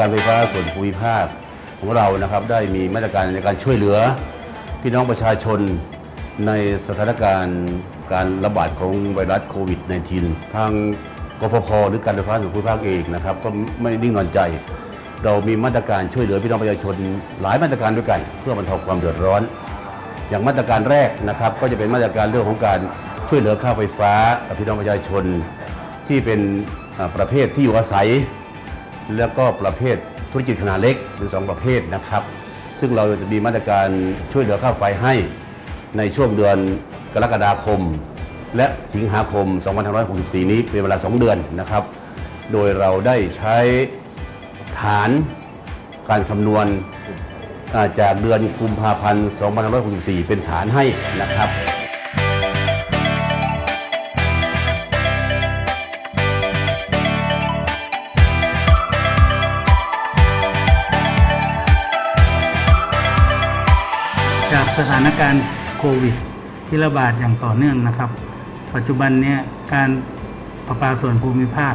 การไฟฟ้าส่วนภูมิภาคของเรานะครับได้มีมาตรการในการช่วยเหลือ พี่น้องประชาชนในสถานการณ์การระบาดของไวรัสโควิด -19 ทางกฟผหรือการไฟฟ้าส่วนภูมิภาคเองนะครับก็ไม่นิ่งนอนใจ เรามีมาตรการช่วยเหลือพี่น้องประชาชน หลายมาตรการด้วยกัน เพื่อบรรเทาความเดือดร้อน อย่างมาตรการแรกนะครับก็จะเป็นมาตรการเรื่องของการช่วยเหลือค่าไฟฟ้ากับพี่น้องประชาชนที่เป็นประเภทที่อยู่อาศัย แล้วก็ประเภทธุรกิจขนาดเล็กเป็นสองประเภทนะครับ ซึ่งเราจะมีมาตรการช่วยเหลือค่าไฟให้ในช่วงเดือนกรกฎาคม และสิงหาคม 2564 นี้เป็นเวลา 2 เดือนนะครับ โดยเราได้ใช้ฐานการคำนวณจากเดือนกุมภาพันธ์ 2564 เป็นฐานให้นะครับ สถานการณ์โควิด ที่ระบาดอย่างต่อเนื่องนะครับ ปัจจุบันนี้การประปาส่วนภูมิภาค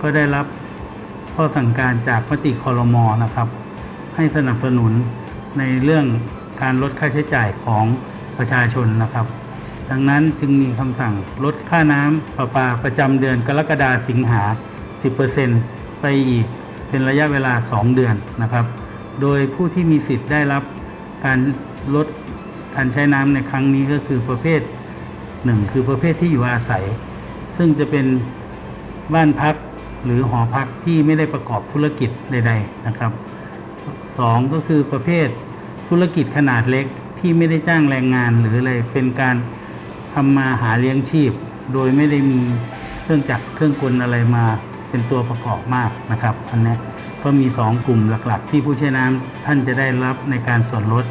ก็ได้รับข้อสั่งการจากมติคอรมอนะครับ ให้สนับสนุนในเรื่องการลดค่าใช้จ่ายของประชาชนนะครับ ดังนั้นจึงมีคำสั่งลดค่าน้ำประปาประจำเดือนกรกฎาสิงหา 10%ไปอีกเป็นระยะเวลา 2 เดือนนะครับ โดยผู้ที่มีสิทธิ์ได้รับการลด การใช้น้ำในครั้งนี้ก็คือประเภทหนึ่งคือประเภทที่อยู่อาศัย ซึ่งจะเป็นบ้านพักหรือหอพักที่ไม่ได้ประกอบธุรกิจใด ๆนะครับสสองก็คือประเภทธุรกิจขนาดเล็กที่ไม่ได้จ้างแรงงานหรืออะไรเป็นการทำมาหาเลี้ยงชีพ โดยไม่ได้มีเครื่องจักรเครื่องกลอะไรมาเป็นตัวประกอบมากนะครับอันนี้ก็มี 2 กลุ่มหลักๆ ที่ผู้ใช้น้ำท่านจะได้รับในการส่วนลด